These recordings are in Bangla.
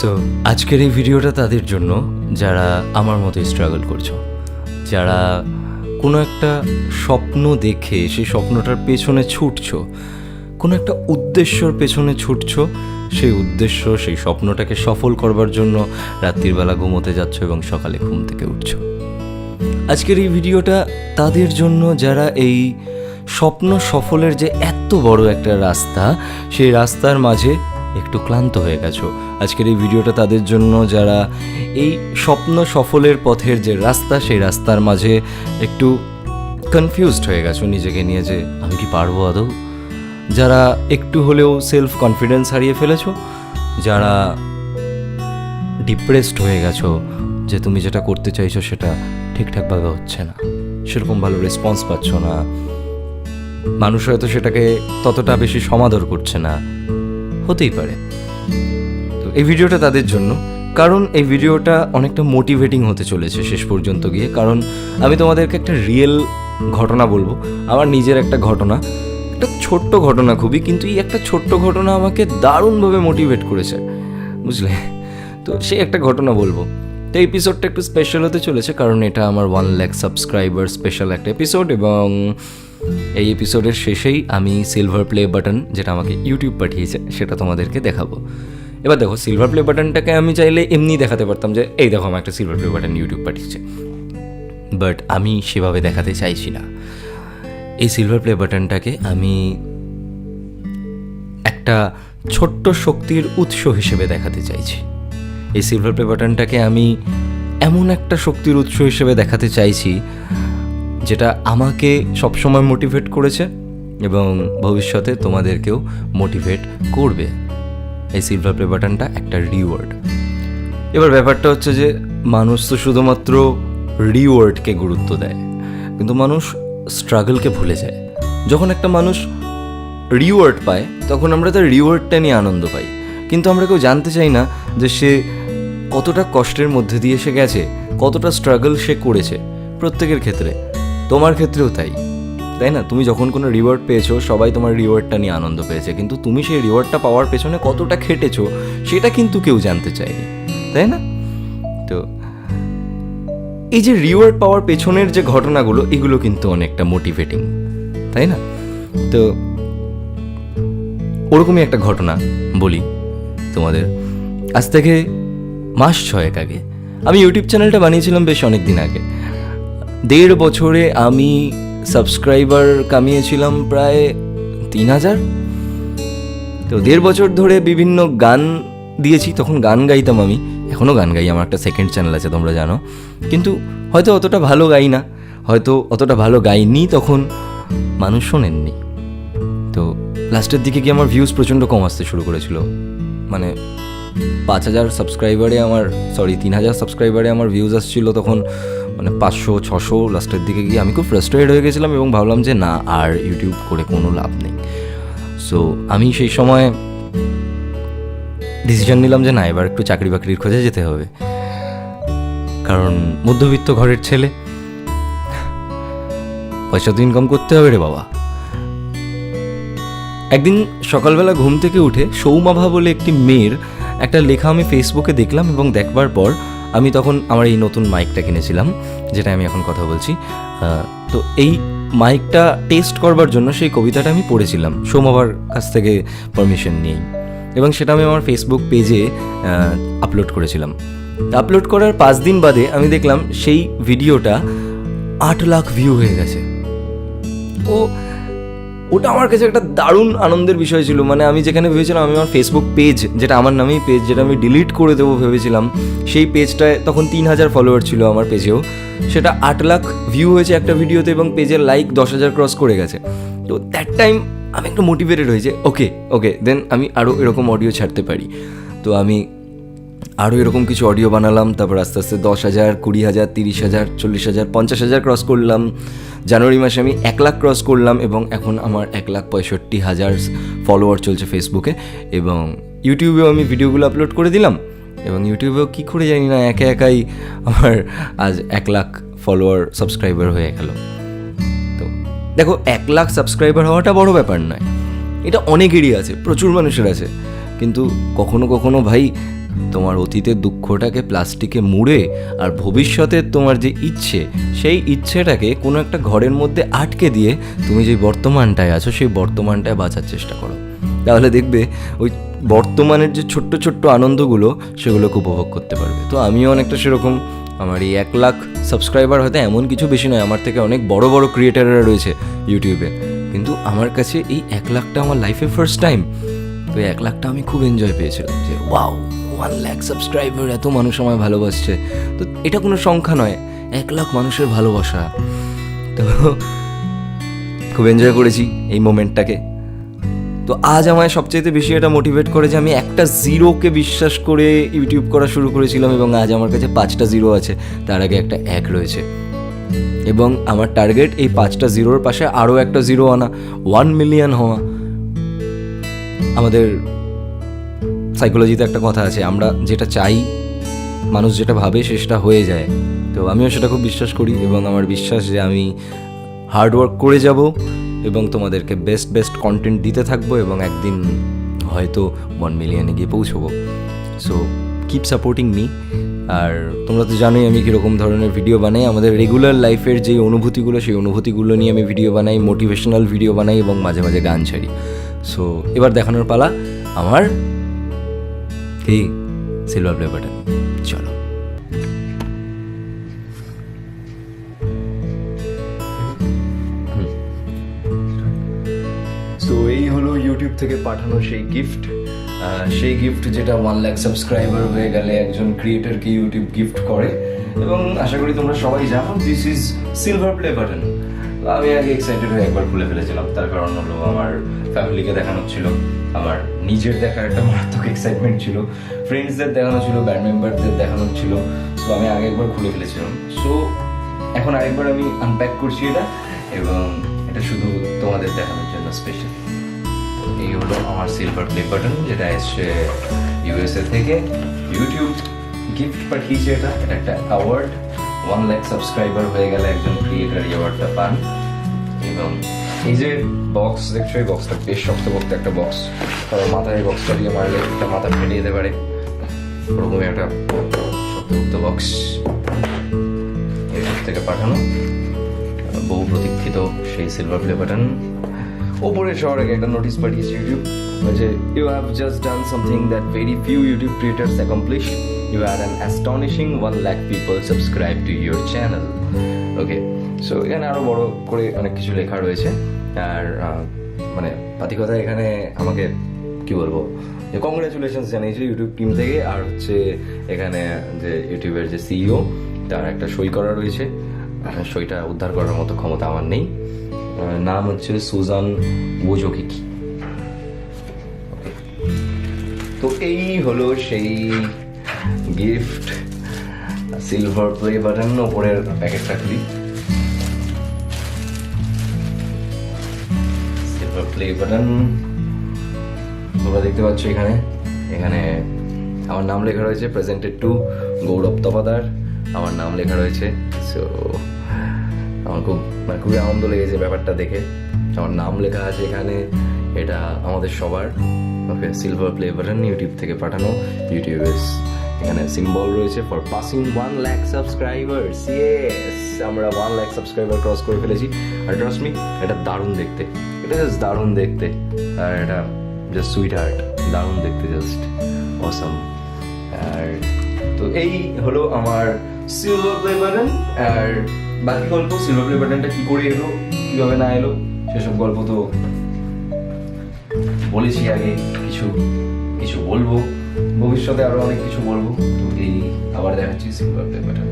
সো আজকের এই ভিডিওটা তাদের জন্য, যারা আমার মতো স্ট্রাগল করছ। যারা কোনো একটা স্বপ্ন দেখে, সেই স্বপ্নটার পেছনে ছুটছো, কোনো একটা উদ্দেশ্যর পেছনে ছুটছো, সেই উদ্দেশ্য, সেই স্বপ্নটাকে সফল করবার জন্য রাত্রিবেলা ঘুমোতে যাচ্ছ এবং সকালে ঘুম থেকে উঠছো। আজকের এই ভিডিওটা তাদের জন্য, যারা এই স্বপ্ন সফলের যে এত বড় একটা রাস্তা, সেই রাস্তার মাঝে একটু ক্লান্ত হয়ে গেছো। আজকের এই ভিডিওটা তাদের জন্য যারা এই স্বপ্ন সফলের পথের যে রাস্তা, সেই রাস্তার মাঝে একটু কনফিউজড হয়ে গেছো নিজেকে নিয়ে যে আমি কি পারব আদৌ? যারা একটু হলেও সেলফ কনফিডেন্স হারিয়ে ফেলেছো, যারা ডিপ্রেসড হয়ে গেছো যে তুমি যেটা করতে চাইছো সেটা ঠিকঠাকভাবে হচ্ছে না, সেরকম ভালো রেসপন্স পাচ্ছ না। মানুষ হয়তো সেটাকে ততটা বেশি সমাদর করছে না, হতেই পারে। এই ভিডিওটা তাদের জন্য। কারণ এই ভিডিওটা অনেকটা মোটিভেটিং হতে চলেছে শেষ পর্যন্ত গিয়ে। কারণ আমি তোমাদেরকে একটা রিয়েল ঘটনা বলব। আমার নিজের একটা ঘটনা। একটা ছোট্ট ঘটনা খুবই, কিন্তু এই একটা ছোট্ট ঘটনা আমাকে দারুণভাবে মোটিভেট করেছে। বুঝলে? তো সেই একটা ঘটনা বলব। তো এপিসোডটা একটু স্পেশাল হতে চলেছে, কারণ এটা আমার ওয়ান ল্যাক সাবস্ক্রাইবার স্পেশাল একটা এপিসোড এবং এই এপিসোডের শেষেই আমি সিলভার প্লে বাটন যেটা আমাকে ইউটিউব পাঠিয়েছে, সেটা তোমাদেরকে দেখাবো। এবার দেখো সিলভার প্লে বাটনটাকে আমি চাইলে এমনি দেখাতে পারতাম যে, এই দেখো, আমার একটা সিলভার প্লে বাটন ইউটিউব পাঠিয়েছে। বাট আমি সেভাবে দেখাতে চাইছি না। এই সিলভার প্লে বাটনটাকে আমি একটা ছোট্ট শক্তির উৎস হিসেবে দেখাতে চাইছি। এই সিলভার প্লে বাটনটাকে আমি এমন একটা শক্তির উৎস হিসেবে দেখাতে চাইছি, যেটা আমাকে সবসময় মোটিভেট করেছে এবং ভবিষ্যতে তোমাদেরকেও মোটিভেট করবে। এই সিলভার প্লে বাটনটা একটা রিওয়ার্ড এবার ব্যাপারটা হচ্ছে যে মানুষ তো শুধুমাত্র রিওয়ার্ডকে গুরুত্ব দেয়, কিন্তু মানুষ স্ট্রাগলকে ভুলে যায়। যখন একটা মানুষ রিওয়ার্ড পায়, তখন আমরা তার রিওয়ার্ডটা নিয়ে আনন্দ পাই। কিন্তু আমরা কেউ জানতে চাই না যে সে কতটা কষ্টের মধ্যে দিয়ে সে গেছে, কতটা স্ট্রাগল সে করেছে। প্রত্যেকের ক্ষেত্রে, তোমার ক্ষেত্রেও তাই। তাই না? তুমি যখন কোনো রিওয়ার্ড পেয়েছ, সবাই তোমার রিওয়ার্ডটা নিয়ে আনন্দ পেয়েছে। কিন্তু তুমি সেই রিওয়ার্ডটা পাওয়ার পেছনে কতটা খেটেছো, সেটা কিন্তু কেউ জানতে চায়নি। তাই না? তো এই যে রিওয়ার্ড পাওয়ার পেছনের যে ঘটনাগুলো, এগুলো কিন্তু অনেকটা মোটিভেটিং তাই না? তো ওরকমই একটা ঘটনা বলি তোমাদের। আজ থেকে মাস ছয়েক আগে আমি ইউটিউব চ্যানেলটা বানিয়েছিলাম বেশ অনেক দিন আগে। দেড় বছরে আমি সাবস্ক্রাইবার কামিয়েছিলাম প্রায় তিন হাজার। তো দেড় বছর ধরে বিভিন্ন গান দিয়েছি, তখন গান গাইতাম আমি। এখনও গান গাই, আমার একটা সেকেন্ড চ্যানেল আছে, তোমরা জানো। কিন্তু হয়তো অতটা ভালো গাই না। হয়তো অতটা ভালো গাইনি, তখন মানুষ শোনেননি। তো লাস্টের দিকে গিয়ে আমার ভিউজ প্রচণ্ড কম আসতে শুরু করেছিল? মানে পাঁচ হাজার সাবস্ক্রাইবারে আমার সরি তিন হাজার সাবস্ক্রাইবারে আমার ভিউজ আসছিল তখন মানে পাঁচশো, ছশো লাস্টের দিকে গিয়ে আমি খুব ফ্রাস্ট্রেটেড হয়ে গেছিলাম এবং ভাবলাম যে না, আর ইউটিউব করে কোনো লাভ নেই। সো আমি সেই সময় ডিসিশন নিলাম যে না, এবার একটু চাকরি বাকরির খোঁজে যেতে হবে। কারণ মধ্যবিত্ত ঘরের ছেলে, পয়সা তো ইনকাম করতে হবে রে বাবা। একদিন সকালবেলা ঘুম থেকে উঠে সৌমাভা বলে একটি মেয়ের একটা লেখা আমি ফেসবুকে দেখলাম এবং দেখবার পর আমি তখন আমার এই নতুন মাইকটা কিনেছিলাম যেটা আমি এখন কথা বলছি। তো এই মাইকটা টেস্ট করবার জন্য সেই কবিতাটা আমি পড়েছিলাম সৌমাভার কাছ থেকে পারমিশন নিয়েই। এবং সেটা আমি আমার ফেসবুক পেজে আপলোড করেছিলাম। আপলোড করার পাঁচ দিন বাদে আমি দেখলাম সেই ভিডিওটা আট লাখ ভিউ হয়ে গেছে। ও ওটা আমার কাছে একটা দারুণ আনন্দের বিষয় ছিল। মানে আমি যেখানে ভেবেছিলাম আমি আমার ফেসবুক পেজ যেটা আমার নামেই পেজ যেটা আমি ডিলিট করে দেবো ভেবেছিলাম, সেই পেজটায় তখন তিন হাজার ফলোয়ার ছিল আমার পেজেও সেটা আট লাখ ভিউ হয়েছে একটা ভিডিওতে এবং পেজের লাইক দশ হাজার ক্রস করে গেছে। তো দ্যাট টাইম আমি একটু মোটিভেটেড হয়েছে ওকে ওকে দেন আমি আরও এরকম অডিও ছাড়তে পারি। তো আমি আরও এরকম কিছু অডিও বানালাম, তারপর আস্তে আস্তে দশ হাজার, কুড়ি হাজার, তিরিশ হাজার, চল্লিশ হাজার, পঞ্চাশ হাজার ক্রস করলাম। জানুয়ারি মাসে আমি এক লাখ ক্রস করলাম এবং এখন আমার এক লাখ পঁয়ষট্টি হাজার ফলোয়ার চলছে ফেসবুকে এবং ইউটিউবেও আমি ভিডিওগুলো আপলোড করে দিলাম এবং ইউটিউবেও কী করে জানি না, একা একাই আমার আজ এক লাখ ফলোয়ার সাবস্ক্রাইবার হয়ে গেল। তো দেখো, এক লাখ সাবস্ক্রাইবার হওয়াটা বড় ব্যাপার নয়। এটা অনেকেরই আছে, প্রচুর মানুষের আছে। কিন্তু কখনো কখনো ভাই তোমার অতীতের দুঃখটাকে প্লাস্টিকে মুড়ে আর ভবিষ্যতের তোমার যে ইচ্ছে, সেই ইচ্ছেটাকে কোনো একটা ঘরের মধ্যে আটকে দিয়ে তুমি যে বর্তমানটায় আছো, সেই বর্তমানটায় বাঁচার চেষ্টা করো। তাহলে দেখবে ওই বর্তমানের যে ছোট্ট ছোট্ট আনন্দগুলো সেগুলোকে উপভোগ করতে পারবে। তো আমিও অনেকটা সেরকম আমার এই এক লাখ সাবস্ক্রাইবার হয়তো এমন কিছু বেশি নয়, আমার থেকে অনেক বড় বড় ক্রিয়েটাররা রয়েছে ইউটিউবে কিন্তু আমার কাছে এই এক লাখটা আমার লাইফে ফার্স্ট টাইম তো এক লাখটা আমি খুব এনজয় পেয়েছিলাম যে ওয়াও ওয়ান লাখ সাবস্ক্রাইবার এত মানুষ আমায় ভালোবাসছে। তো এটা কোনো সংখ্যা নয়, এক লাখ মানুষের ভালোবাসা। তো খুব এনজয় করেছি এই মোমেন্টটাকে তো আজ আমায় সবচেয়ে বেশি এটা মোটিভেট করে যে আমি একটা জিরোকে বিশ্বাস করে ইউটিউব করা শুরু করেছিলাম এবং আজ আমার কাছে পাঁচটা জিরো আছে। তার আগে একটা এক রয়েছে। এবং আমার টার্গেট এই পাঁচটা জিরোর পাশে আরও একটা জিরো আনা ওয়ান মিলিয়ন হওয়া। আমাদের সাইকোলজিতে একটা কথা আছে, আমরা যেটা চাই, মানুষ যেটা ভাবে সেটা হয়ে যায়। তো আমিও সেটা খুব বিশ্বাস করি এবং আমার বিশ্বাস যে আমি হার্ডওয়ার্ক করে যাব এবং তোমাদেরকে বেস্ট বেস্ট কন্টেন্ট দিতে থাকব এবং একদিন হয়তো ওয়ান মিলিয়নে গিয়ে পৌঁছবো। সো কিপ সাপোর্টিং মি আর তোমরা তো জানোই আমি কীরকম ধরনের ভিডিও বানাই। আমাদের রেগুলার লাইফের যে অনুভূতিগুলো, সেই অনুভূতিগুলো নিয়ে আমি ভিডিও বানাই মোটিভেশনাল ভিডিও বানাই এবং মাঝে মাঝে গান ছাড়ি। সো এবার দেখানোর পালা আমার কি সিলভার প্লে চলো। সো এই হলো ইউটিউব থেকে পাঠানো সেই গিফট সেই গিফট যেটা ওয়ান লাখ সাবস্ক্রাইবার হয়ে গেলে একজন ক্রিয়েটারকে ইউটিউব গিফট করে। এবং আশা করি তোমরা সবাই জানো this is silver play button আমি আগে এক্সাইটেড হয়ে একবার খুলে ফেলেছিলাম, তার কারণ হলো আমার ফ্যামিলিকে দেখানো ছিল। আমার নিজের দেখার একটা মারাত্মক এক্সাইটমেন্ট ছিল। ফ্রেন্ডসদের দেখানো ছিল ব্যান্ড মেম্বারদের দেখানো ছিল। সো আমি আগে একবার খুলে ফেলেছিলাম। সো এখন আরেকবার আমি আনপ্যাক করছি এটা এবং এটা শুধু তোমাদের দেখানোর জন্য স্পেশাল এই হলো আমার সিলভার প্লে বাটন যেটা এসছে ইউএসএ থেকে। ইউটিউব গিফট পাঠিয়েছে এটা। এটা একটা অ্যাওয়ার্ড ওয়ান লাখ সাবস্ক্রাইবার হয়ে গেলে একজন ক্রিয়েটার অ্যাওয়ার্ডটা পান। এবং এই যে বক্স দেখছ এই বক্সটা বেশ শক্তপোক্ত একটা বক্স কারণ মাথায় এই বক্সটা দিয়ে মারলে একটা মাথা ফেটে যেতে পারে। ওরকমই একটা শক্তপোক্ত বক্স ইউটিউব থেকে পাঠানো। বহু প্রতীক্ষিত সেই সিলভার প্লে বাটন ওপরে আগে একটা নোটিস পাঠিয়েছে ইউটিউব যে you have just done something that very few YouTube creators accomplish you are an astonishing one lakh people subscribe to your channel okay so এখানে আরও বড় করে অনেক কিছু লেখা রয়েছে। আর মানে পাতি কথা এখানে আমাকে কি বলব? যে কংগ্রাচুলেশনস জানিয়েছে ইউটিউব টিম থেকে, আর হচ্ছে এখানে যে ইউটিউবের যে সিইও তার একটা সই করা রয়েছে। সইটা উদ্ধার করার মতো ক্ষমতা আমার নেই। নাম হচ্ছে সুজান ওজোকিকি। তো এই হলো সেই গিফট সিলভার প্লে বাটন ওপরের প্যাকেটটা খুলি। সিলভার প্লে বাটন তোমরা দেখতে পাচ্ছ এখানে। এখানে আমার নাম লেখা রয়েছে প্রেজেন্টেড টু গৌরব তপাদার। আমার নাম লেখা রয়েছে সো আমার খুব মানে খুবই আনন্দ লেগেছে ব্যাপারটা দেখে। আমার নাম লেখা আছে এখানে, এটা আমাদের সবার। Okay silver play button YouTube থেকে পাঠানো ইউটিউবের এখানে সিম্বল রয়েছে for passing one lakh subscribers yes আমরা ওয়ান ল্যাক সাবস্ক্রাইবার ক্রস করে ফেলেছি। আর ট্রাস্ট মি এটা দারুণ দেখতে। এটা জাস্ট দারুণ দেখতে। আর এটা জাস্ট সুইট হার্ট দারুণ দেখতে জাস্ট অসম আর তো এই হলো আমার সিলভার প্লে বাটন আর বাকি গল্প সিলভার প্লে বাটনটা কি করে এলো, কীভাবে না এলো, সেসব গল্প তো বলেছি আগে, কিছু কিছু বলব। ভবিষ্যতে আরও অনেক কিছু বলব। এই আবার দেখাচ্ছি সিলভার প্লে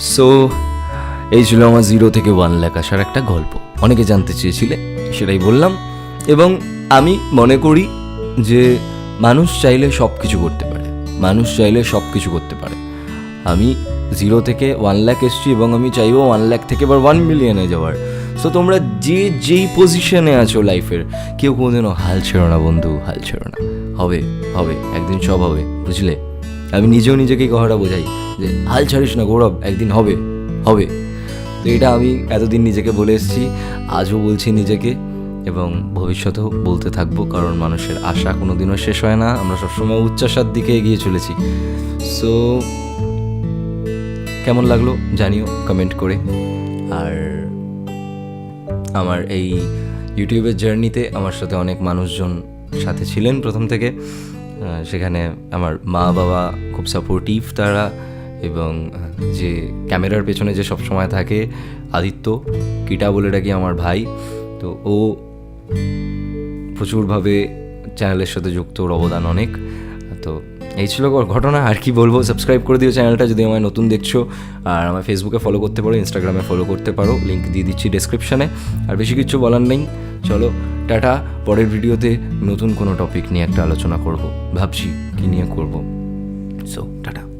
সো এই ছিল আমার জিরো থেকে ওয়ান লাখ আসার একটা গল্প। অনেকে জানতে চেয়েছিলে, সেটাই বললাম। এবং আমি মনে করি যে মানুষ চাইলে সব কিছু করতে পারে। মানুষ চাইলে সব কিছু করতে পারে। আমি জিরো থেকে ওয়ান লাখ এসছি এবং আমি চাইব ওয়ান লাখ থেকে এবার ওয়ান মিলিয়নে যাওয়ার। সো তোমরা যে যেই পজিশনে আছো লাইফের কেউ কোনোদিনও হাল ছেড়ো না, বন্ধু, হাল ছেড়ো না। হবে হবে, একদিন সব হবে, বুঝলে? আমি নিজেও নিজেকেই কথাটা বোঝাই যে, হাল ছাড়িস না, গৌরব, একদিন হবে হবে। তো এটা আমি এতদিন নিজেকে বলে এসেছি, আজও বলছি নিজেকে, এবং ভবিষ্যতেও বলতে থাকব, কারণ মানুষের আশা কোনো দিনও শেষ হয় না, আমরা সবসময় উচ্চাসার দিকে এগিয়ে চলেছি। সো কেমন লাগল জানিও কমেন্ট করে। আর আমার এই ইউটিউবের জার্নিতে আমার সাথে অনেক মানুষজন সাথে ছিলেন প্রথম থেকে। সেখানে আমার মা বাবা খুব সাপোর্টিভ তারা এবং যে ক্যামেরার পেছনে যে সব সময় থাকে আদিত্য, কিটা বলে ডাকি আমার ভাই, তো ও প্রচুরভাবে চ্যানেলের সাথে যুক্ত, ওর অবদান অনেক। তো এই ছিল ঘটনা, আর কি বলব সাবস্ক্রাইব করে দিও চ্যানেলটা যদি আমায় নতুন দেখছ। আর আমার ফেসবুকে ফলো করতে পারো ইনস্টাগ্রামে ফলো করতে পারো লিঙ্ক দিয়ে দিচ্ছি ডিসক্রিপশানে আর বেশি কিছু বলার নেই। চলো, টাটা, পরের ভিডিওতে নতুন কোনো টপিক নিয়ে একটা আলোচনা করব। ভাবছি কী নিয়ে করব। So tata.